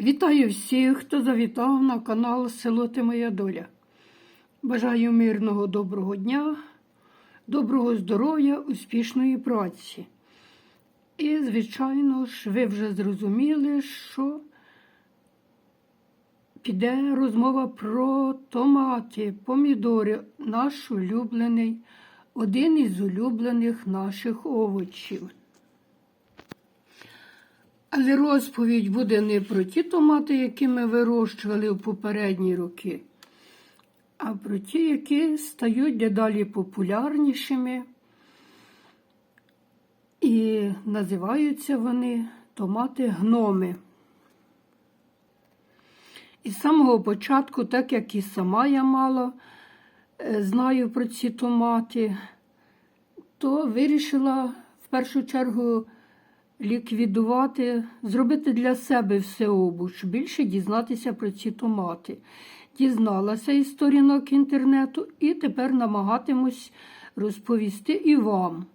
Вітаю всіх, хто завітав на канал Село Ти Моя Доля. Бажаю мирного доброго дня, доброго здоров'я, успішної праці. І, звичайно ж, ви вже зрозуміли, що піде розмова про томати, помідори, наш улюблений, один із улюблених наших овочів. Але розповідь буде не про ті томати, які ми вирощували в попередні роки, а про ті, які стають дедалі популярнішими. І називаються вони томати гноми. І з самого початку, так як і сама я мало е, знаю про ці томати, то вирішила в першу чергу ліквідувати, зробити для себе всеобуч, більше дізнатися про ці томати. Дізналася із сторінок інтернету і тепер намагатимусь розповісти і вам.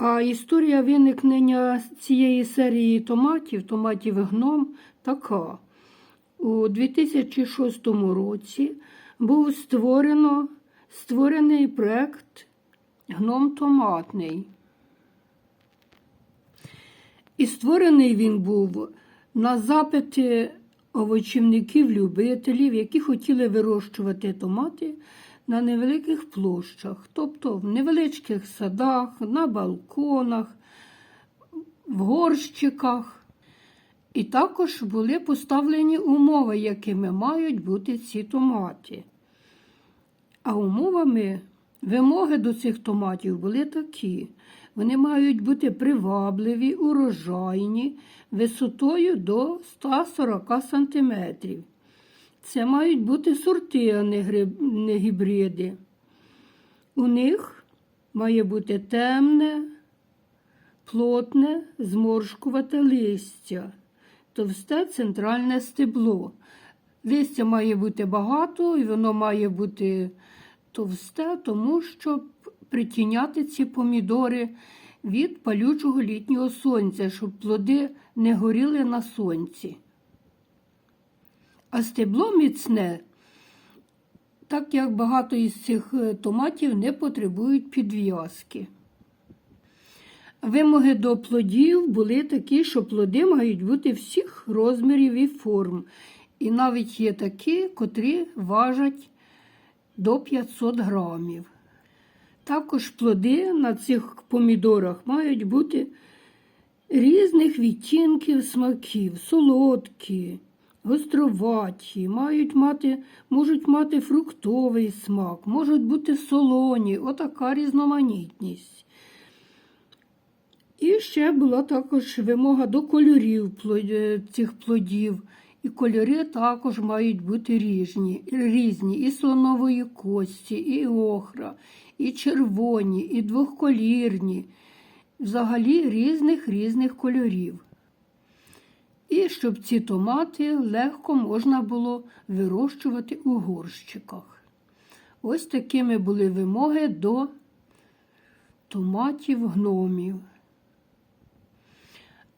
А історія виникнення цієї серії томатів, томатів гном, така. У 2006 році був створено, створений проект Гном томатний. І створений він був на запити овочівників-любителів, які хотіли вирощувати томати на невеликих площах, тобто в невеличких садах, на балконах, в горщиках. І також були поставлені умови, якими мають бути ці томати. А умовами вимоги до цих томатів були такі. Вони мають бути привабливі, урожайні, висотою до 140 см. Це мають бути сорти, а не, гібриди. У них має бути темне, плотне, зморшкувате листя, товсте центральне стебло. Листя має бути багато і воно має бути товсте, тому щоб притіняти ці помідори від палючого літнього сонця, щоб плоди не горіли на сонці. А стебло міцне, так як багато із цих е, томатів не потребують підв'язки. Вимоги до плодів були такі, що плоди мають бути всіх розмірів і форм. І навіть є такі, котрі важать до 500 грамів. Також плоди на цих помідорах мають бути різних відтінків смаків, солодкі, гостроваті, мають мати, можуть мати фруктовий смак, можуть бути солоні, отака різноманітність. І ще була також вимога до кольорів цих плодів. І кольори також мають бути різні, різні і слонової кості, і охра, і червоні, і двохколірні, взагалі різних різних кольорів. І щоб ці томати легко можна було вирощувати у горщиках. Ось такими були вимоги до томатів гномів.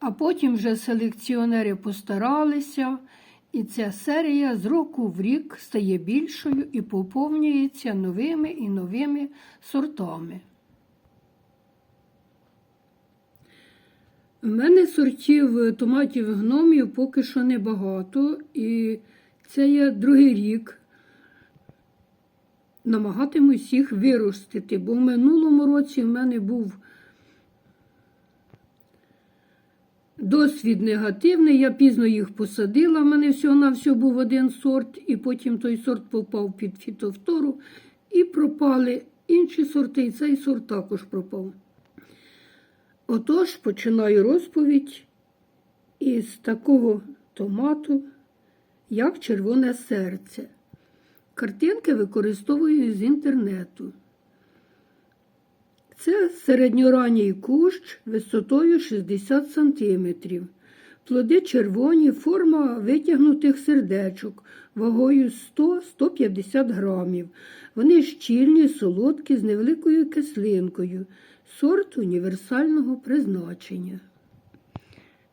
А потім вже селекціонери постаралися, і ця серія з року в рік стає більшою і поповнюється новими і новими сортами. У мене сортів томатів гномів поки що небагато, і це я другий рік намагатимусь їх виростити, бо в минулому році в мене був Досвід негативний, я пізно їх посадила, в мене всього на все був один сорт, і потім той сорт попав під фітовтору і пропали інші сорти, і цей сорт також пропав. Отож, починаю розповідь із такого томату, як червоне серце. Картинки використовую з інтернету. Це середньоранній кущ висотою 60 см. Плоди червоні, форма витягнутих сердечок вагою 100-150 грамів. Вони щільні, солодкі, з невеликою кислинкою, сорт універсального призначення.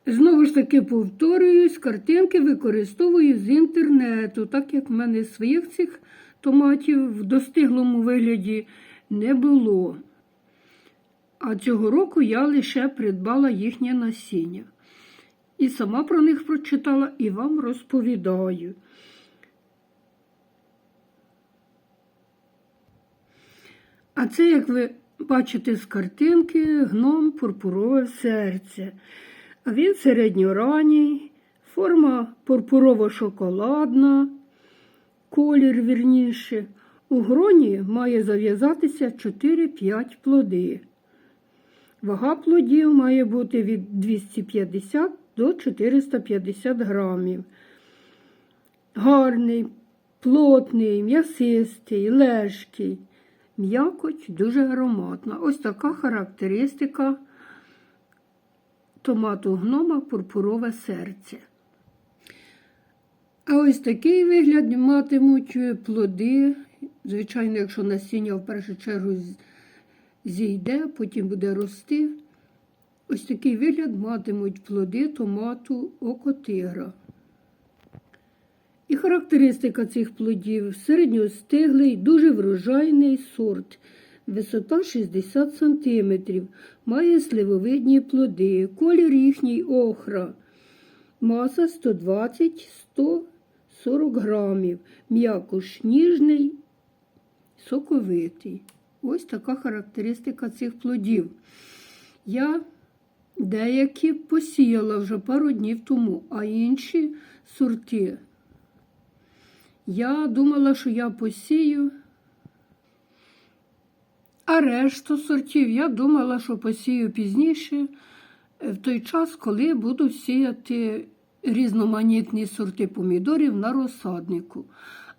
Знову ж таки повторююсь, картинки використовую з інтернету, так як в мене своїх цих томатів в достиглому вигляді не було. А цього року я лише придбала їхнє насіння. І сама про них прочитала і вам розповідаю. А це, як ви бачите з картинки, гном пурпурове серце. А він середньоранній, форма пурпурово-шоколадна, колір вірніше. У гроні має зав'язатися 4-5 плоди. Вага плодів має бути від 250 до 450 грамів. Гарний, плотний, м'ясистий, лежкий. М'якоть дуже ароматна. Ось така характеристика томату гнома пурпурове серце. А ось такий вигляд матимуть плоди. Звичайно, якщо насіння в першу чергу зійде, потім буде рости. Ось такий вигляд матимуть плоди томату окотигра. І характеристика цих плодів середньостиглий, дуже врожайний сорт. Висота 60 см, має сливовидні плоди, колір їхній охра, маса 120-140 грамів, м'якош ніжний, соковитий. Ось така характеристика цих плодів. Я деякі посіяла вже пару днів тому, а інші сорти. Я думала, що я посію. А решту сортів я думала, що посію пізніше, в той час, коли буду сіяти різноманітні сорти помідорів на розсаднику.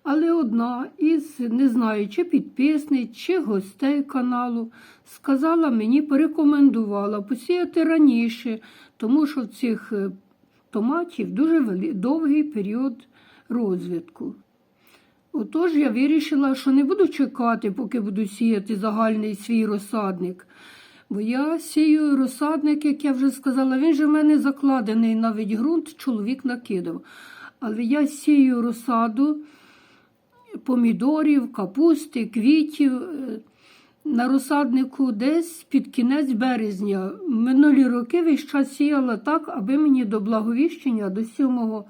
Але одна із, не знаю, чи підписниць, чи гостей каналу, сказала мені, порекомендувала посіяти раніше, тому що в цих е, томатів дуже довгий період розвитку. Отож я вирішила, що не буду чекати, поки буду сіяти загальний свій розсадник. Бо я сію розсадник, як я вже сказала, він же в мене закладений навіть ґрунт, чоловік накидав. Але я сію розсаду помідорів, капусти, квітів е, на розсаднику десь під кінець березня. Минулі роки весь час сіяла так, аби мені до благовіщення, до 7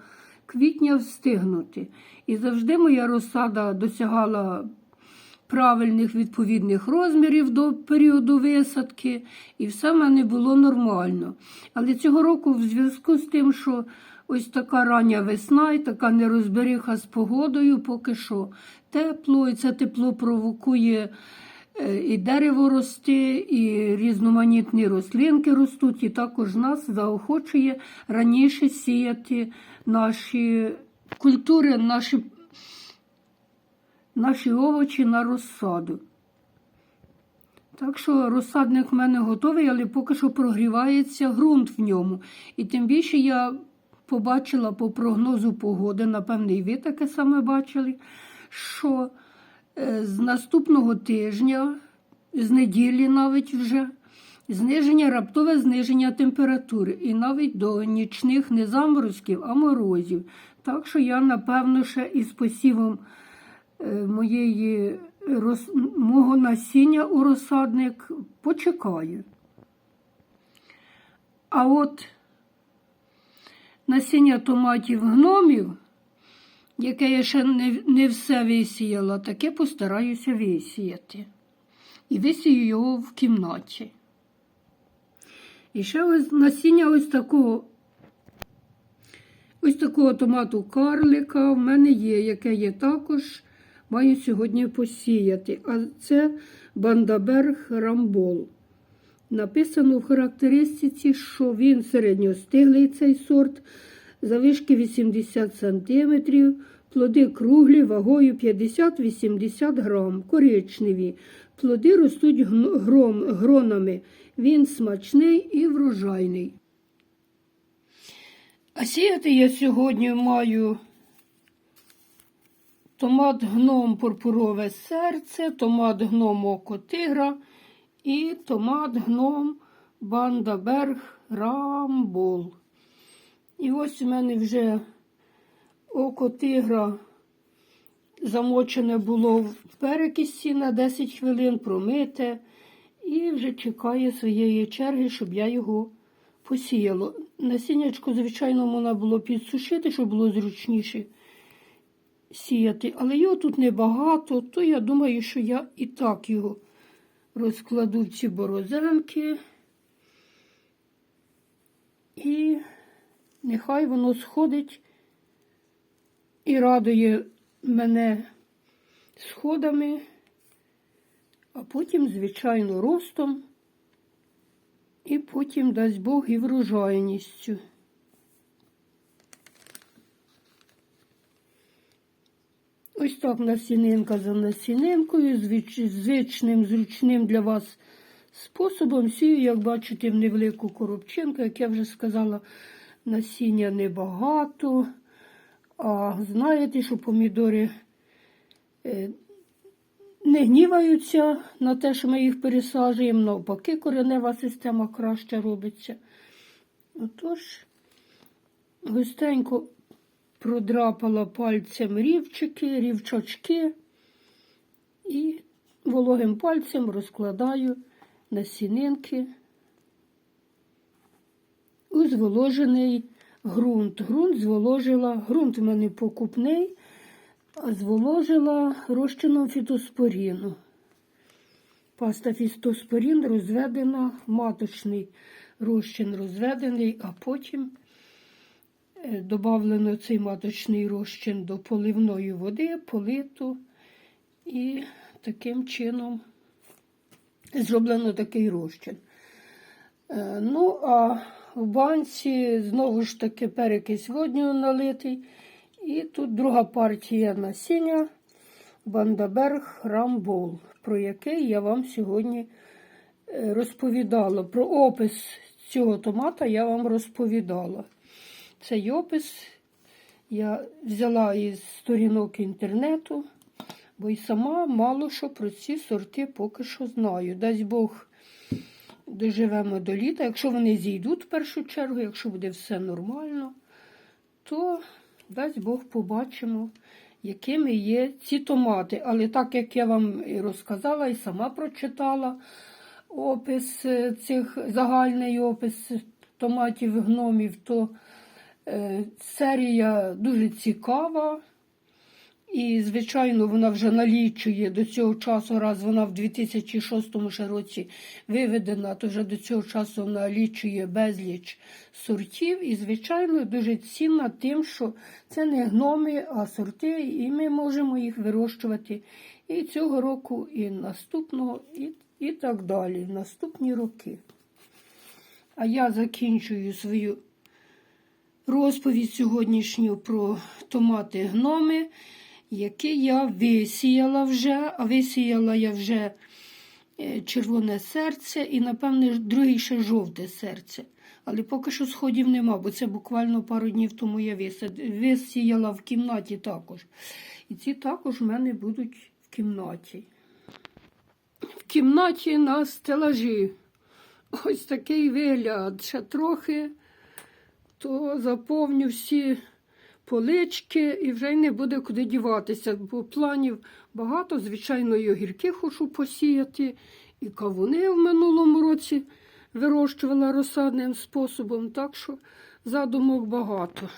квітня встигнути. І завжди моя розсада досягала правильних відповідних розмірів до періоду висадки, і все в мене було нормально. Але цього року, в зв'язку з тим, що ось така рання весна і така нерозберіха з погодою, поки що тепло, і це тепло провокує. е, І дерево росте, і різноманітні рослинки ростуть, і також нас заохочує раніше сіяти наші культури, наші, наші овочі на розсаду. Так що розсадник в мене готовий, але поки що прогрівається ґрунт в ньому. І тим більше я побачила по прогнозу погоди, напевне, і ви таке саме бачили, що е, з наступного тижня, з неділі навіть вже, зниження, раптове зниження температури і навіть до нічних не заморозків, а морозів. Так що я, напевно, ще із посівом е, моєї роз... мого насіння у розсадник почекаю. А от насіння томатів гномів, яке я ще не, не все висіяла, таке постараюся висіяти. І висію його в кімнаті. І ще ось насіння ось такого. Ось такого томату карлика в мене є, яке є також, маю сьогодні посіяти. А це Бандаберг Рамбол. Написано в характеристиці, що він середньостиглий цей сорт, завишки 80 см, плоди круглі, вагою 50-80 грам, коричневі. Плоди ростуть гром, гронами. Він смачний і врожайний. А сіяти я сьогодні маю томат гном пурпурове серце, томат гном око тигра і томат гном бандаберг рамбол. І ось у мене вже око тигра замочене було в перекисі на 10 хвилин, промите, і вже чекає своєї черги, щоб я його посіяла. Насіннячко, звичайно, можна було підсушити, щоб було зручніше сіяти. Але його тут небагато, то я думаю, що я і так його розкладу ці борозенки. І нехай воно сходить і радує мене сходами, а потім, звичайно, ростом, і потім дасть Бог і врожайністю. Ось так насінинка за насінинкою, звич- звичним, зручним для вас способом сію, як бачите, в невелику коробчинку, як я вже сказала, насіння небагато. А знаєте, що помідори е, не гніваються на те, що ми їх пересаджуємо, навпаки, коренева система краще робиться. Отож, густенько продрапала пальцем рівчики, рівчачки і вологим пальцем розкладаю насінинки у зволожений ґрунт. Ґрунт зволожила, ґрунт в мене покупний, а зволожила розчином фітоспоріну. Паста фітоспорін розведена, маточний розчин розведений, а потім добавлено цей маточний розчин до поливної води, полито, і таким чином зроблено такий розчин. Е, Ну, а в банці знову ж таки перекись водню налитий. І тут друга партія насіння Бандаберг Рамбол, про який я вам сьогодні е, розповідала. Про опис цього томата я вам розповідала. Цей опис я взяла із сторінок інтернету, бо й сама мало що про ці сорти поки що знаю. Дасть Бог доживемо до літа. Якщо вони зійдуть в першу чергу, якщо буде все нормально, то дасть Бог побачимо, якими є ці томати. Але так як я вам і розказала, і сама прочитала опис е, цих загальний опис томатів гномів, то серія дуже цікава. І, звичайно, вона вже налічує до цього часу, раз вона в 2006 ще році виведена, то вже до цього часу налічує безліч сортів. І, звичайно, дуже цінна тим, що це не гноми, а сорти, і ми можемо їх вирощувати і цього року, і наступного, і, і так далі, наступні роки. А я закінчую свою розповідь сьогоднішню про томати гноми, які я висіяла вже, а висіяла я вже е, червоне серце і, напевне, другий ще жовте серце. Але поки що сходів нема, бо це буквально пару днів тому я висіяла в кімнаті також. І ці також в мене будуть в кімнаті. В кімнаті на стелажі. Ось такий вигляд. Ще трохи то заповню всі полички і вже й не буде куди діватися, бо планів багато. Звичайно, і огірки хочу посіяти, і кавуни в минулому році вирощувала розсадним способом, так що задумок багато.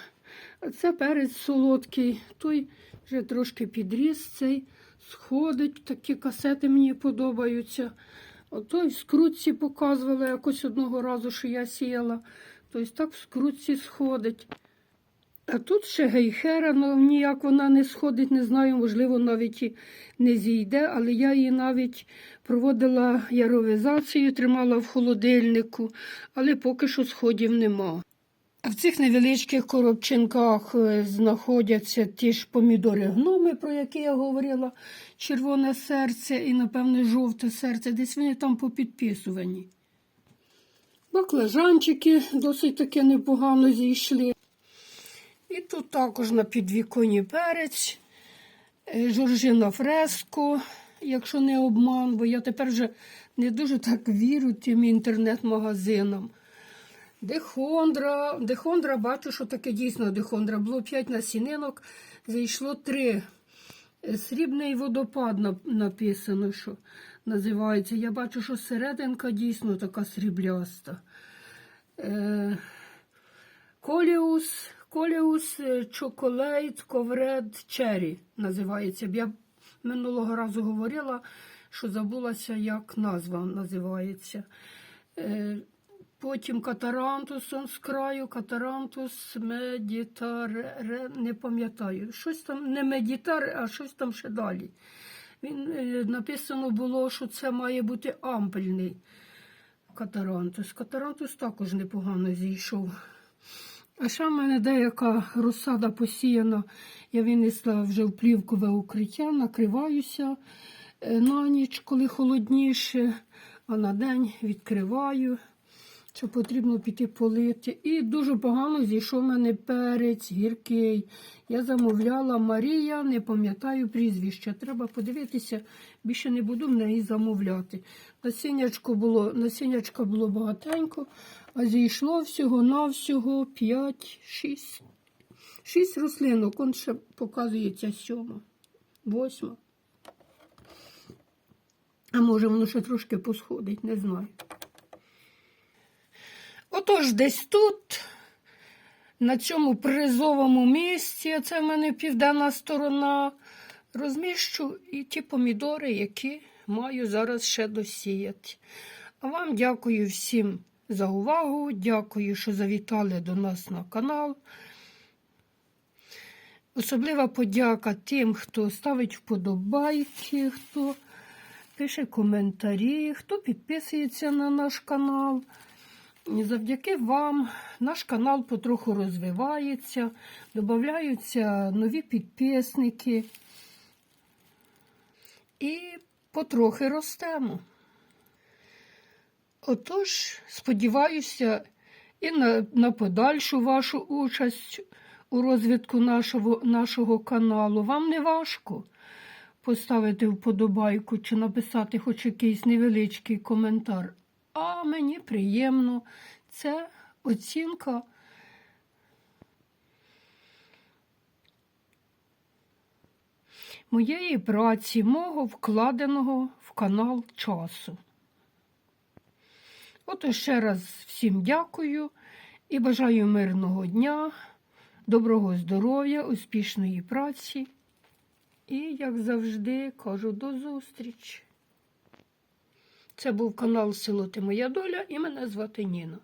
Це перець солодкий, той вже трошки підріс, цей сходить, такі касети мені подобаються. Ото в скрутці показувала якось одного разу, що я сіяла. Тобто так в скрутці сходить. А тут ще гейхера, ну ніяк вона не сходить, не знаю, можливо, навіть і не зійде, але я її навіть проводила яровизацію, тримала в холодильнику, але поки що сходів нема. А в цих невеличких коробчинках е, знаходяться ті ж помідори гноми, про які я говорила, червоне серце і, напевне, жовте серце. Десь вони там попідписувані. Баклажанчики досить таки непогано зійшли. І тут також на підвіконі перець, е, жоржина фреско, якщо не обман, бо я тепер вже не дуже так вірю тим інтернет-магазинам. Дихондра. Дихондра, бачу, що таке дійсно дихондра. Було 5 насінинок, зайшло 3. Срібний водопад написано, що називається. Я бачу, що серединка дійсно така срібляста. Е, Коліус, Коліус е, Чоколейт Ковред Черрі називається. Я минулого разу говорила, що забулася, як назва називається. Потім Катарантус он з краю, Катарантус Медітаре, не пам'ятаю. Щось там не медітар, а щось там ще далі. Він е, написано було, що це має бути ампельний катарантус. Катарантус також непогано зійшов. А ще в мене деяка розсада посіяна. Я винесла вже в плівкове укриття, накриваюся е, на ніч, коли холодніше, а на день відкриваю, що потрібно піти полити. І дуже погано зійшов мене перець гіркий. Я замовляла Марія, не пам'ятаю прізвища. Треба подивитися, більше не буду в неї замовляти. Насіннячко було, насіннячка було багатенько, а зійшло всього-навсього 5, 6. Шість рослинок, он ще показується сьома, восьма. А може воно ще трошки посходить, не знаю. Отож, десь тут, на цьому призовому місці, це в мене південна сторона, розміщу і ті помідори, які маю зараз ще досіяти. А вам дякую всім за увагу. Дякую, що завітали до нас на канал. Особлива подяка тим, хто ставить вподобайки, хто пише коментарі, хто підписується на наш канал. І Завдяки вам наш канал потроху розвивається, додаються нові підписники і потрохи ростемо. Отож, сподіваюся і на, на подальшу вашу участь у розвитку нашого, нашого каналу. Вам не важко поставити вподобайку чи написати хоч якийсь невеличкий коментар. А мені приємно. Це оцінка. Моєї праці, мого вкладеного в канал часу. От ще раз всім дякую і бажаю мирного дня, доброго здоров'я, успішної праці. І, як завжди, кажу до зустрічі. Це був канал Село Ти Моя Доля і мене звати Ніна.